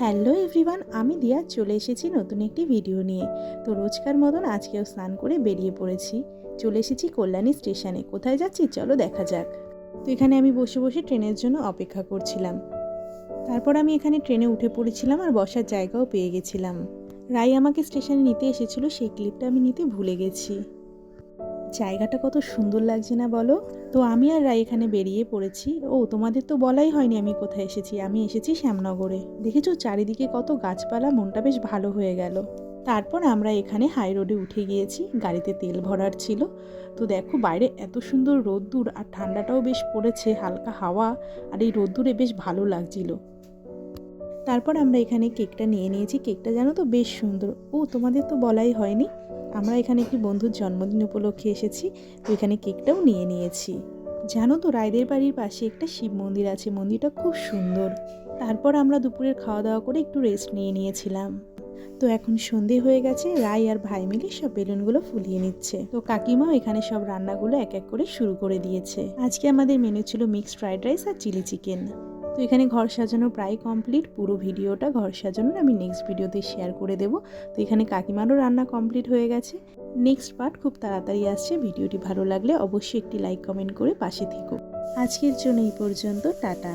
Hello everyone, আমি দিয়া চলে এসেছি নতুন একটি ভিডিও নিয়ে। তো রোজকার মতন আজকেও স্নান করে বেরিয়ে পড়েছি। চলে এসেছি কল্যাণী স্টেশনে। কোথায় যাচ্ছি চলো দেখা যাক। তো এখানে আমি বসে বসে ট্রেনের জন্য অপেক্ষা করছিলাম। তারপর আমি এখানে ট্রেনে উঠে পড়েছিলাম আর বসার জায়গাও পেয়ে গেছিলাম। রাই আমাকে স্টেশনে নিতে এসেছিল, সেই ক্লিপটা আমি নিতে ভুলে গেছি। জায়গাটা কত সুন্দর লাগছে না বলো? তো আমি আর রায় এখানে বেরিয়ে পড়েছি। ও, তোমাদের তো বলাই হয়নি আমি কোথায় এসেছি। আমি এসেছি শ্যামনগরে। দেখেছ? চারিদিকে কত গাছপালা, মনটা বেশ ভালো হয়ে গেল। তারপর আমরা এখানে হাই রোডে উঠে গিয়েছি। গাড়িতে তেল ভরার ছিল। তো দেখো, বাইরে এত সুন্দর রোদ্দুর আর ঠান্ডাটাও বেশ পড়েছে, হালকা হাওয়া। আর এই রোদ্দুরে বেশ ভালো লাগছিল। তারপর আমরা এখানে কেকটা নিয়ে নিয়েছি। কেকটা জানো তো বেশ সুন্দর। ও, তোমাদের তো বলাই হয়নি? আমরা এখানে একটি বন্ধুর জন্মদিন উপলক্ষে এসেছি, তো এখানে কেকটাও নিয়ে নিয়েছি। জানো তো, রায়দের বাড়ির পাশে একটা শিব মন্দির আছে, মন্দিরটা খুব সুন্দর। তারপর আমরা দুপুরের খাওয়া দাওয়া করে একটু রেস্ট নিয়ে নিয়েছিলাম। তো এখন সন্ধে হয়ে গেছে রাই আর ভাই মিলে সব বেলুনগুলো ফুলিয়ে নিচ্ছে। তো কাকিমাও এখানে সব রান্নাগুলো এক এক করে শুরু করে দিয়েছে। আজকে আমাদের মেনু ছিল মিক্সড ফ্রাইড রাইস আর চিলি চিকেন তো এখানে ঘর সাজানো প্রায় কমপ্লিট পুরো ভিডিওটা ঘর সাজানোর আমি নেক্সট ভিডিওতে শেয়ার করে দেব। তো এখানে কাকিমারও রান্না কমপ্লিট হয়ে গেছে। নেক্সট পার্ট খুব তাড়াতাড়ি আসছে, ভিডিওটি ভালো লাগলে অবশ্যই একটি লাইক কমেন্ট করে পাশে থেকো। আজকের জন্য এই পর্যন্ত, টাটা।